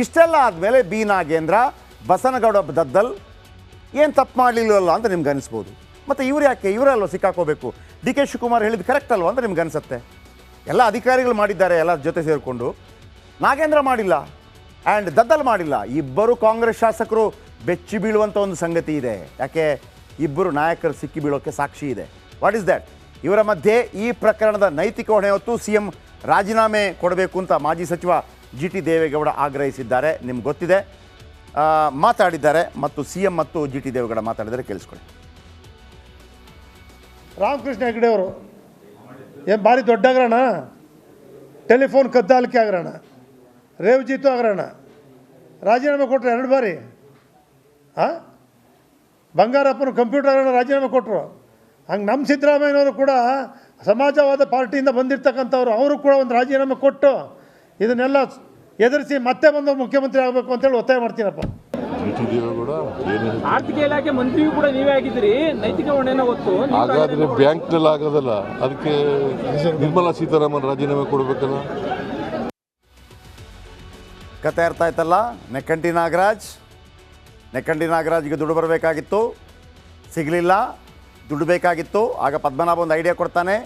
ಇಷ್ಟೆಲ್ಲ ಆದಮೇಲೆ ಬಿ ನಾಗೇಂದ್ರ, ಬಸನಗೌಡ ದದ್ದಲ್, ಏನು ತಪ್ಪು ಮಾಡಲಿಲ್ಲವಲ್ಲ ಅಂತ ನಿಮ್ಗೆ ಅನಿಸ್ಬೋದು. ಮತ್ತು ಇವ್ರು ಯಾಕೆ? ಇವರಲ್ವ ಸಿಕ್ಕಾಕೋಬೇಕು? ಡಿ ಕೆ ಶಿವಕುಮಾರ್ ಹೇಳಿದ್ದು ಕರೆಕ್ಟ್ ಅಲ್ವ ಅಂತ ನಿಮ್ಗೆ ಅನಿಸುತ್ತೆ? ಎಲ್ಲ ಅಧಿಕಾರಿಗಳು ಮಾಡಿದ್ದಾರೆ, ಎಲ್ಲ ಜೊತೆ ಸೇರಿಕೊಂಡು. ನಾಗೇಂದ್ರ ಮಾಡಿಲ್ಲ. ಆ್ಯಂಡ್ ದದ್ದಲ್ ಮಾಡಿಲ್ಲ. ಇಬ್ಬರು ಕಾಂಗ್ರೆಸ್ ಶಾಸಕರು ಬೆಚ್ಚಿ ಬೀಳುವಂಥ ಒಂದು ಸಂಗತಿ ಇದೆ. ಯಾಕೆ? ಇಬ್ಬರು ನಾಯಕರು ಸಿಕ್ಕಿ ಬೀಳೋಕ್ಕೆ ಸಾಕ್ಷಿ ಇದೆ. ವಾಟ್ ಇಸ್ ದ್ಯಾಟ್ ಇವರ ಮಧ್ಯೆ ಈ ಪ್ರಕರಣದ ನೈತಿಕ ಹೊಣೆ ಹೊತ್ತು ಸಿ ಎಂ ರಾಜೀನಾಮೆ ಕೊಡಬೇಕು ಅಂತ ಮಾಜಿ ಸಚಿವ ಜಿ ಟಿ ದೇವೇಗೌಡ ಆಗ್ರಹಿಸಿದ್ದಾರೆ. ನಿಮ್ಗೆ ಗೊತ್ತಿದೆ. ಮಾತಾಡಿದ್ದಾರೆ ಮತ್ತು ಸಿ ಎಂ ಮತ್ತು ಜಿ ಟಿ ದೇವೇಗೌಡ ಮಾತಾಡಿದರೆ ಕೇಳಿಸ್ಕೊಳ್ಳಿ. ರಾಮಕೃಷ್ಣ ಹೆಗ್ಡೆ ಅವರು ಏನು ಭಾರಿ ದೊಡ್ಡ ಹಗರಣ. ಟೆಲಿಫೋನ್ ಕದ್ದಾಲಿಕೆ ಹಗರಣ. ರೇವ್ಜಿತ್ತು ಹಗರಣ. ರಾಜೀನಾಮೆ ಕೊಟ್ಟರು ಎರಡು ಬಾರಿ. ಹಾಂ ಬಂಗಾರಪ್ಪನ ಕಂಪ್ಯೂಟರ್ ಹಗರಣ ರಾಜೀನಾಮೆ ಕೊಟ್ಟರು ಹಂಗೆ ನಮ್ಮ ಸಿದ್ದರಾಮಯ್ಯನವರು ಕೂಡ ಸಮಾಜವಾದ ಪಾರ್ಟಿಯಿಂದ ಬಂದಿರ್ತಕ್ಕಂಥವ್ರು, ಅವರು ಕೂಡ ಒಂದು ರಾಜೀನಾಮೆ ಕೊಟ್ಟು ಇದನ್ನೆಲ್ಲ ಎದುರಿಸಿ ಮತ್ತೆ ಬಂದು ಮುಖ್ಯಮಂತ್ರಿ ಆಗಬೇಕು ಅಂತೇಳಿ ಒತ್ತಾಯ ಮಾಡ್ತೀನಪ್ಪ? ಆರ್ಥಿಕ ಇಲಾಖೆ ಮಂತ್ರಿಯೂ ಕೂಡ ನೀವೇ ಆಗಿದ್ರಿ ನೈತಿಕ ಹೊಣೆನ ಗೊತ್ತು ಹಾಗಾದ್ರೆ ಬ್ಯಾಂಕ್ನಲ್ಲಿ ಆಗೋದಲ್ಲ ಅದಕ್ಕೆ ನಿರ್ಮಲಾ ಸೀತಾರಾಮನ್ ರಾಜೀನಾಮೆ ಕೊಡಬೇಕಲ್ಲ? ಕತೆ ಅರ್ಥ ಆಯ್ತಲ್ಲ? ನೆಕ್ಕಂಟಿ ನಾಗರಾಜ್ ನೆಕ್ಕಂಡಿ ನಾಗರಾಜ್ಗೆ ದುಡ್ಡು ಬರಬೇಕಾಗಿತ್ತು. ಸಿಗಲಿಲ್ಲ ದುಡ್ಡು ಬೇಕಾಗಿತ್ತು. ಆಗ ಪದ್ಮನಾಭ ಒಂದು ಐಡಿಯಾ ಕೊಡ್ತಾನೆ.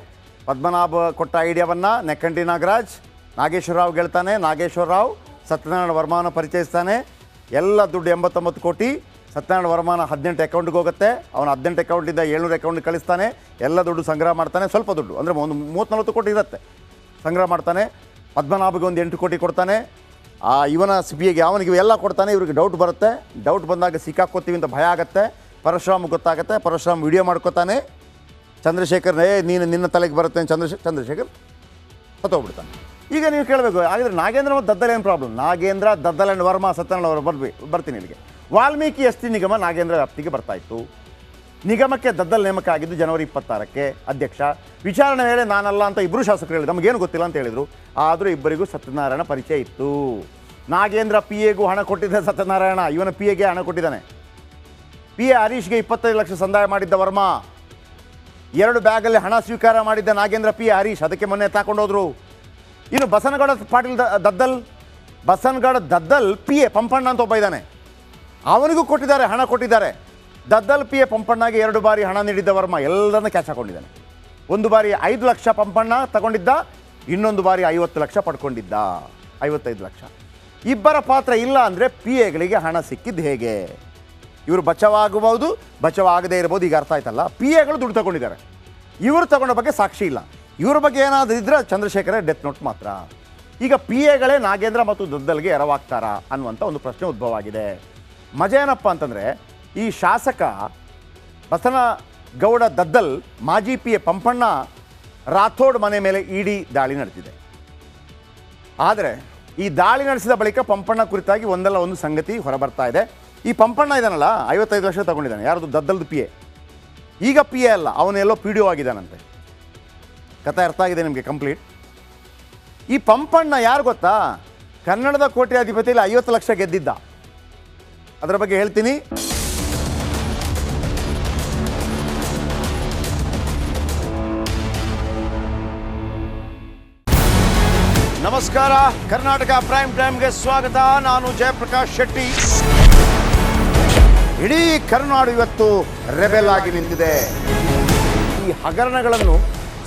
ಪದ್ಮನಾಭ ಕೊಟ್ಟ ಐಡಿಯಾವನ್ನು ನೆಕ್ಕಂಡಿ ನಾಗರಾಜ್ ನಾಗೇಶ್ವರ ರಾವ್ ಹೇಳ್ತಾನೆ ನಾಗೇಶ್ವರ ರಾವ್ ಸತ್ಯನಾರಾಯಣ ವರ್ಮಾನ ಪರಿಚಯಿಸ್ತಾನೆ. ಎಲ್ಲ ದುಡ್ಡು ಎಂಬತ್ತೊಂಬತ್ತು ಕೋಟಿ ಸತ್ಯನಾರಾಯಣ ವರ್ಮಾನ ಹದಿನೆಂಟು ಅಕೌಂಟ್ಗೆ ಹೋಗುತ್ತೆ. ಅವನು ಹದಿನೆಂಟು ಅಕೌಂಟಿಂದ ಏಳ್ನೂರು ಅಕೌಂಟ್ಗೆ ಕಳಿಸ್ತಾನೆ. ಎಲ್ಲ ದುಡ್ಡು ಸಂಗ್ರಹ ಮಾಡ್ತಾನೆ. ಸ್ವಲ್ಪ ದುಡ್ಡು ಅಂದರೆ ಒಂದು ಮೂವತ್ತು ನಲ್ವತ್ತು ಕೋಟಿ ಇರುತ್ತೆ. ಸಂಗ್ರಹ ಮಾಡ್ತಾನೆ. ಪದ್ಮನಾಭಗೆ ಒಂದು ಎಂಟು ಕೋಟಿ ಕೊಡ್ತಾನೆ. ಆ ಇವನ ಸಿ ಪಿ ಐಗೆ ಅವನಿಗೆ ಎಲ್ಲ ಕೊಡ್ತಾನೆ, ಇವ್ರಿಗೆ ಡೌಟ್ ಬರುತ್ತೆ. ಡೌಟ್ ಬಂದಾಗ ಸಿಕ್ಕಾಕೋತೀವಿ ಅಂತ ಭಯ ಆಗುತ್ತೆ. ಪರಶುರಾಮ್ ಗೊತ್ತಾಗುತ್ತೆ. ಪರಶುರಾಮ್ ವಿಡಿಯೋ ಮಾಡ್ಕೋತಾನೆ. ಚಂದ್ರಶೇಖರ್ ಏ ನೀನು ನಿನ್ನ ತಲೆಗೆ ಬರುತ್ತೆ ಚಂದ್ರಶೇ ಚಂದ್ರಶೇಖರ್ ಸತ್ತೋಗ್ಬಿಡ್ತಾನೆ. ಈಗ ನೀವು ಕೇಳಬೇಕು, ಹಾಗಾದರೆ ನಾಗೇಂದ್ರ ಮತ್ತು ದದ್ದಲ್ ಏನು ಪ್ರಾಬ್ಲಮ್ ನಾಗೇಂದ್ರ, ದದ್ದಲ್ ಆ್ಯಂಡ್ ವರ್ಮಾ ಸತ್ಯನಾರಾಯಣ ಅವರು ಬರ್ಬಿ ಬರ್ತೀನಿ ಇಲ್ಲಿಗೆ. ವಾಲ್ಮೀಕಿ ಎಸ್ ಟಿ ನಿಗಮ ನಾಗೇಂದ್ರ ವ್ಯಾಪ್ತಿಗೆ ಬರ್ತಾ ಇತ್ತು. ನಿಗಮಕ್ಕೆ ದದ್ದಲ್ ನೇಮಕ ಆಗಿದ್ದು ಜನವರಿ ಇಪ್ಪತ್ತಾರಕ್ಕೆ, ಅಧ್ಯಕ್ಷ. ವಿಚಾರಣೆ ವೇಳೆ ನಾನಲ್ಲ ಅಂತ ಇಬ್ಬರು ಶಾಸಕರು ಹೇಳಿದ್ರು. ನಮಗೇನು ಗೊತ್ತಿಲ್ಲ ಅಂತ ಹೇಳಿದರು. ಆದರೂ ಇಬ್ಬರಿಗೂ ಸತ್ಯನಾರಾಯಣ ಪರಿಚಯ ಇತ್ತು. ನಾಗೇಂದ್ರ ಪಿ ಎಗೂ ಹಣ ಕೊಟ್ಟಿದ್ದ ಸತ್ಯನಾರಾಯಣ, ಇವನ ಪಿ ಎಗೆ ಹಣ ಕೊಟ್ಟಿದ್ದಾನೆ. ಪಿ ಎ ಹರೀಶ್ಗೆ ಇಪ್ಪತ್ತೈದು ಲಕ್ಷ ಸಂದಾಯ ಮಾಡಿದ್ದ ವರ್ಮಾ. ಎರಡು ಬ್ಯಾಗಲ್ಲಿ ಹಣ ಸ್ವೀಕಾರ ಮಾಡಿದ್ದ ನಾಗೇಂದ್ರ ಪಿ ಎ ಹರೀಶ್, ಅದಕ್ಕೆ ಮೊನ್ನೆ ತಾಕೊಂಡೋದ್ರು. ಇನ್ನು ಬಸನಗೌಡ ಪಾಟೀಲ್ ದದ್ದಲ್, ಬಸನಗೌಡ ದದ್ದಲ್ ಪಿ ಎ ಪಂಪಣ್ಣ ಅಂತ ಒಬ್ಬ ಇದ್ದಾನೆ. ಅವನಿಗೂ ಕೊಟ್ಟಿದ್ದಾರೆ, ಹಣ ಕೊಟ್ಟಿದ್ದಾರೆ. ದದ್ದಲ್ ಪಿ ಎ ಪಂಪಣ್ಣಗೆ ಎರಡು ಬಾರಿ ಹಣ ನೀಡಿದ್ದ ವರ್ಮ ಎಲ್ಲರನ್ನ ಕ್ಯಾಚ್ ಹಾಕೊಂಡಿದ್ದಾನೆ. ಒಂದು ಬಾರಿ ಐದು ಲಕ್ಷ ಪಂಪಣ್ಣ ತಗೊಂಡಿದ್ದ, ಇನ್ನೊಂದು ಬಾರಿ ಐವತ್ತು ಲಕ್ಷ ಪಡ್ಕೊಂಡಿದ್ದ. ಐವತ್ತೈದು ಲಕ್ಷ. ಇಬ್ಬರ ಪಾತ್ರ ಇಲ್ಲ ಅಂದರೆ ಪಿ ಎಗಳಿಗೆ ಹಣ ಸಿಕ್ಕಿದ್ದು ಹೇಗೆ? ಇವರು ಬಚಾವಾಗಬಹುದು, ಬಚಾವಾಗದೇ ಇರ್ಬೋದು, ಈಗ ಅರ್ಥ ಆಯ್ತಲ್ಲ? ಪಿ ಎಗಳು ದುಡ್ಡು ತಗೊಂಡಿದ್ದಾರೆ. ಇವರು ತಗೊಂಡ ಬಗ್ಗೆ ಸಾಕ್ಷಿ ಇಲ್ಲ. ಇವ್ರ ಬಗ್ಗೆ ಏನಾದರೂ ಇದ್ರೆ ಚಂದ್ರಶೇಖರ ಡೆತ್ ನೋಟ್ ಮಾತ್ರ. ಈಗ ಪಿ ಎಗಳೇ ನಾಗೇಂದ್ರ ಮತ್ತು ದದ್ದಲ್ಗೆ ಎರವಾಗ್ತಾರಾ ಅನ್ನುವಂಥ ಒಂದು ಪ್ರಶ್ನೆ ಉದ್ಭವ ಆಗಿದೆ ಮಜಾ ಏನಪ್ಪ ಅಂತಂದರೆ, ಈ ಶಾಸಕ ಬಸನ ಗೌಡ ದದ್ದಲ್ ಮಾಜಿ ಪಿ ಎ ಪಂಪಣ್ಣ ರಾಥೋಡ್ ಮನೆ ಮೇಲೆ ಇಡಿ ದಾಳಿ ನಡೆದಿದೆ. ಆದರೆ, ಈ ದಾಳಿ ನಡೆಸಿದ ಬಳಿಕ ಪಂಪಣ್ಣ ಕುರಿತಾಗಿ ಒಂದಲ್ಲ ಒಂದು ಸಂಗತಿ ಹೊರಬರ್ತಾ ಇದೆ. ಈ ಪಂಪಣ್ಣ ಇದಾನಲ್ಲ, ಐವತ್ತೈದು ಲಕ್ಷ ತಗೊಂಡಿದ್ದಾನೆ, ಯಾರದು ದದ್ದಲ್ದು ಪಿ ಎ ಈಗ ಪಿ ಎ ಅಲ್ಲ, ಅವನೆಲ್ಲೋ ಪಿ ಡಿ ಒ ಆಗಿದ್ದಾನಂತೆ. ಕಥೆ ಅರ್ಥ ಆಗಿದೆ ನಿಮಗೆ ಕಂಪ್ಲೀಟ್ ಈ ಪಂಪಣ್ಣ ಯಾರು ಗೊತ್ತಾ? ಕನ್ನಡದ ಕೋಟ್ಯಾಧಿಪತಿಯಲ್ಲಿ ಐವತ್ತು ಲಕ್ಷ ಗೆದ್ದಿದ್ದ. ಅದರ ಬಗ್ಗೆ ಹೇಳ್ತೀನಿ. ನಮಸ್ಕಾರ, ಕರ್ನಾಟಕ ಪ್ರೈಮ್ ಟೈಮ್ಗೆ ಸ್ವಾಗತ. ನಾನು ಜಯಪ್ರಕಾಶ್ ಶೆಟ್ಟಿ. ಇಡೀ ಕರ್ನಾಡು ಇವತ್ತು ರೆಬೆಲ್ ಆಗಿ ನಿಂತಿದೆ. ಈ ಹಗರಣಗಳನ್ನು